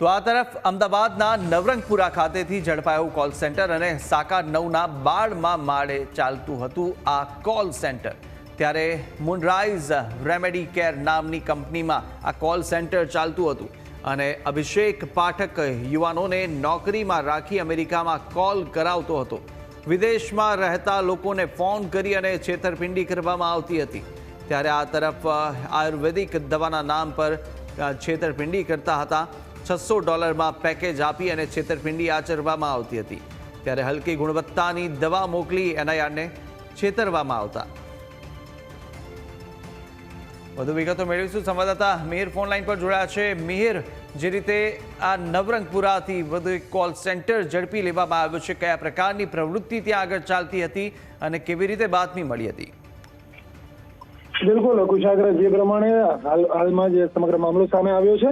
તો આ તરફ અમદાવાદના નવરંગપુરા ખાતેથી ઝડપાયું કોલ સેન્ટર અને સાકા નવના બાળમાં માળે ચાલતું હતું આ કોલ સેન્ટર ત્યારે મુનરાઇઝ રેમેડી કેર નામની કંપનીમાં આ કોલ સેન્ટર ચાલતું હતું અને અભિષેક પાઠક યુવાનોને નોકરીમાં રાખી અમેરિકામાં કોલ કરાવતો હતો. વિદેશમાં રહેતા લોકોને ફોન કરી અને છેતરપિંડી કરવામાં આવતી હતી. ત્યારે આ તરફ આયુર્વેદિક દવાના નામ પર છેતરપિંડી કરતા હતા. છસો ડોલરમાં પેકેજ આપી અને છેતરપિંડી આચરવામાં આવતી હતી. ત્યારે હલકી ગુણવત્તાની દવા મોકલી એનઆઈઆરને છેતરવામાં આવતા. વધુ વિગતો મેળવીશું. સંવાદદાતા મિહિર ફોન લાઈન પર જોડાયા છે. મિહિર, જે રીતે આ નવરંગપુરાથી વધુ એક કોલ સેન્ટર ઝડપી લેવામાં આવ્યો છે, કયા પ્રકારની પ્રવૃત્તિ ત્યાં આગળ ચાલતી હતી અને કેવી રીતે બાતમી મળી હતી? બિલકુલ કુશાગ્ર જે પ્રમાણે હાલમાં જે સમગ્ર મામલો સામે આવ્યો છે,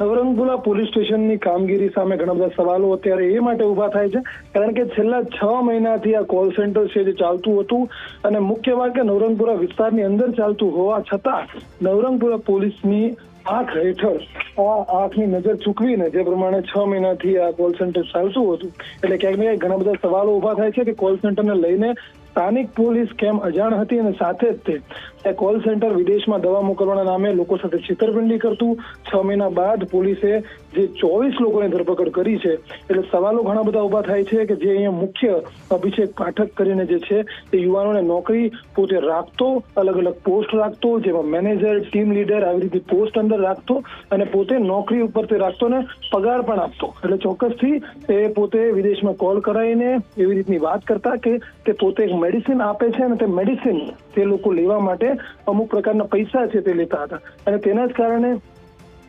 નવરંગપુરા પોલીસ સ્ટેશનની કામગીરી સામે ઘણા બધા સવાલો અત્યારે એ માટે ઊભા થાય છે, કારણ કે છેલ્લા છ મહિનાથી આ કોલ સેન્ટર છે જે ચાલતું હતું, અને મુખ્ય વાત કે નવરંગપુરા વિસ્તારની અંદર ચાલતું હોવા છતાં, નવરંગપુરા પોલીસની આંખ હેઠળ, આ આંખની નજર ચૂકવીને જે પ્રમાણે છ મહિનાથી આ કોલ સેન્ટર ચાલતું હતું, એટલે ક્યાંક ને ઘણા બધા સવાલો ઊભા થાય છે કે કોલ સેન્ટરને લઈને સ્થાનિક પોલીસ કેમ અજાણ હતી અને સાથે જ તે કોલ સેન્ટર વિદેશમાં દવા મોકલવાના નામે લોકો સાથે છેતરપિંડી કરતું. છ મહિના બાદ પોલીસે જે ચોવીસ લોકોની ધરપકડ કરી છે, એટલે સવાલો ઘણા બધા ઊભા થાય છે કે જે અહીંયા મુખ્ય અભિષેક પાઠક કરીને જે છે તે યુવાનોને નોકરી પોતે રાખતો, અલગ અલગ પોસ્ટ રાખતો, જેમાં મેનેજર ટીમ લીડર આવી રીતે પોસ્ટ અંદર રાખતો અને પોતે નોકરી ઉપર તે રાખતો ને પગાર પણ આપતો. એટલે ચોક્કસથી તે પોતે વિદેશમાં કોલ કરાવીને એવી રીતની વાત કરતા કે તે પોતે મેડિસિન આપે છે અને તે મેડિસિન તે લોકો લેવા માટે અમુક પ્રકારના પૈસા છે તે લેતા હતા. અને તેના જ કારણે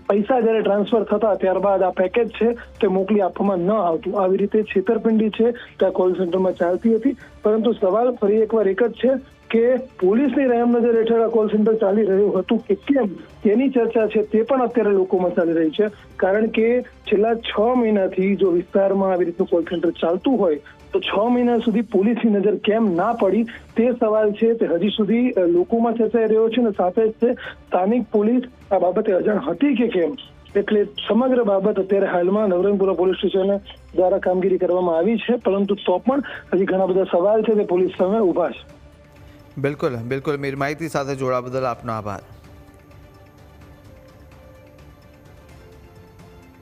પૈસા જ્યારે ટ્રાન્સફર થતા ત્યારબાદ આ પેકેજ છે તે મોકલી આપવામાં ન આવતું. આવી રીતે છેતરપિંડી છે તે કોલ સેન્ટરમાં ચાલતી હતી. પરંતુ સવાલ ફરી એકવાર એક જ છે કે પોલીસની રહેમ નજર હેઠળ આ કોલ સેન્ટર ચાલી રહ્યું હતું કે કેમ? તેની ચર્ચા છે, તે પણ અત્યારે લોકોમાં ચાલી રહી છે. કારણ કે છેલ્લા છ મહિનાથી જો વિસ્તારમાં આવી રીતનું કોલ સેન્ટર ચાલતું હોય, તો છ મહિના સુધી પોલીસની નજર કેમ ના પડી? તે સવાલ છે, તે હજી સુધી લોકોમાં ચર્ચાઈ રહ્યો છે અને સાથે જ તે સ્થાનિક પોલીસ આ બાબતે અજાણ હતી કે કેમ? એટલે સમગ્ર બાબત અત્યારે હાલમાં નવરંગપુરા પોલીસ સ્ટેશન દ્વારા કામગીરી કરવામાં આવી છે, પરંતુ તો પણ હજી ઘણા બધા સવાલ છે, તે પોલીસ સામે ઊભા છે. બિલકુલ બિલકુલ. મીર માહિતી સાથે જોડા બદલ આપનો આભાર.